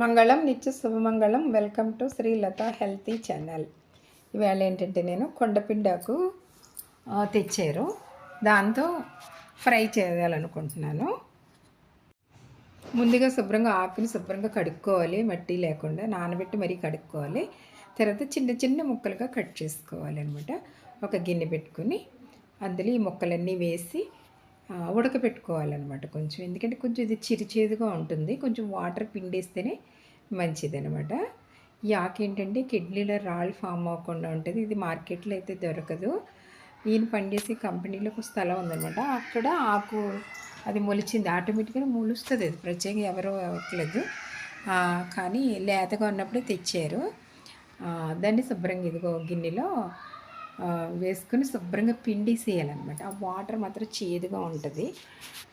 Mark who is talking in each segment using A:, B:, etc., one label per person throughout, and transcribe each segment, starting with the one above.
A: మంగళం నిత్య శుభమంగళం. Welcome to Srilatha healthy channel ఇవాళ ఏంటంటే నేను కొండపిండాకు తెచ్చారు. దాంతో ఫ్రై చేయాలనుకుంటున్నాను. ముందుగా శుభ్రంగా ఆకుని శుభ్రంగా కడుక్కోవాలి. మట్టి లేకుండా నానబెట్టి మరీ కడుక్కోవాలి. తర్వాత చిన్న చిన్న ముక్కలుగా కట్ చేసుకోవాలి అనమాట ఒక గిన్నె పెట్టుకుని అందులో ఈ ముక్కలన్నీ వేసి ఉడకపెట్టుకోవాలన్నమాట కొంచెం. ఎందుకంటే కొంచెం ఇది చిరిచేదుగా ఉంటుంది. కొంచెం వాటర్ పిండేస్తేనే మంచిది అనమాట ఈ ఆకు ఏంటంటే కిడ్నీలో రాళ్ళు ఫామ్ అవ్వకుండా ఉంటుంది. ఇది మార్కెట్లో అయితే దొరకదు. ఈయన పనిచేసే కంపెనీలో ఒక స్థలం ఉందన్నమాట. అక్కడ ఆకు అది మొలిచింది. ఆటోమేటిక్గా మొలుస్తుంది అది. ప్రత్యేకంగా ఎవరో అవ్వట్లేదు. కానీ లేతగా ఉన్నప్పుడే తెచ్చారు. దాన్ని శుభ్రంగా ఇదిగో గిన్నెలో వేసుకుని శుభ్రంగా పిండేసేయాలన్నమాట. ఆ వాటర్ మాత్రం చేదుగా ఉంటుంది.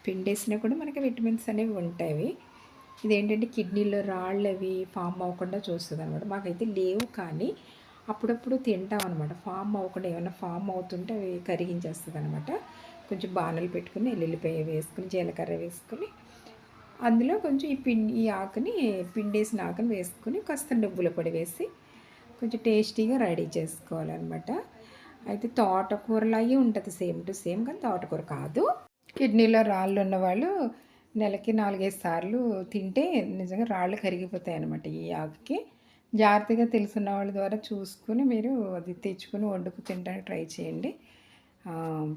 A: పిండేసినా కూడా మనకి విటమిన్స్ అనేవి ఉంటాయి. ఇదేంటంటే కిడ్నీలో రాళ్ళు అవి ఫామ్ అవ్వకుండా చూస్తుంది అనమాట మాకైతే లేవు కానీ అప్పుడప్పుడు తింటాం అనమాట ఫామ్ అవ్వకుండా ఏమైనా ఫామ్ అవుతుంటే అవి కరిగించేస్తుంది అనమాట కొంచెం బాణలు పెట్టుకుని ఎల్లుల్లిపాయ వేసుకుని జీలకర్ర వేసుకుని అందులో కొంచెం ఈ పిండి ఈ ఆకుని పిండేసిన ఆకుని వేసుకుని కాస్త నువ్వుల పొడి వేసి కొంచెం టేస్టీగా రెడీ చేసుకోవాలన్నమాట. అయితే తోటకూరలాగే ఉంటుంది సేమ్ టు సేమ్ కానీ తోటకూర కాదు. కిడ్నీలో రాళ్ళు ఉన్నవాళ్ళు నెలకి నాలుగైదు సార్లు తింటే నిజంగా రాళ్ళు కరిగిపోతాయి అన్నమాట ఈ ఆకుకి. జాగ్రత్తగా తెలుసున్న వాళ్ళ ద్వారా చూసుకుని మీరు అది తెచ్చుకుని వండుకు తినడానికి ట్రై చేయండి.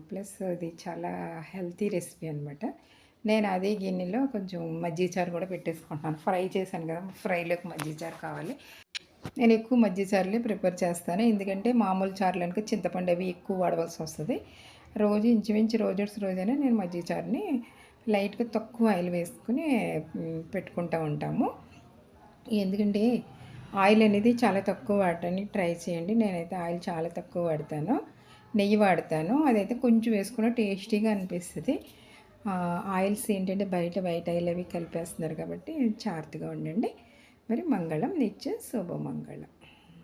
A: ప్లస్ అది చాలా హెల్తీ రెసిపీ అనమాట నేను అదే గిన్నెలో కొంచెం మజ్జిగ చారు కూడా పెట్టేసుకుంటున్నాను. ఫ్రై చేశాను కదా ఫ్రైలోకి మజ్జిగ చారు కావాలి. నేను ఎక్కువ మజ్జి చారులే ప్రిపేర్ చేస్తాను. ఎందుకంటే మామూలు చారులు చింతపండు అవి ఎక్కువ వాడవలసి వస్తుంది. రోజు ఇంచుమించు రోజు రోజైనా నేను మజ్జి చారుని లైట్గా తక్కువ ఆయిల్ వేసుకుని పెట్టుకుంటూ ఉంటాము. ఎందుకంటే ఆయిల్ అనేది చాలా తక్కువ వాడటానికి ట్రై చేయండి. నేనైతే ఆయిల్ చాలా తక్కువ వాడతాను. నెయ్యి వాడతాను. అదైతే కొంచెం వేసుకున్న టేస్టీగా అనిపిస్తుంది. ఆయిల్స్ ఏంటంటే బయట బయట ఆయిల్ అవి కలిపేస్తున్నారు కాబట్టి జాగ్రత్తగా ఉండండి. మరి మంగళం నిత్య శుభమంగళం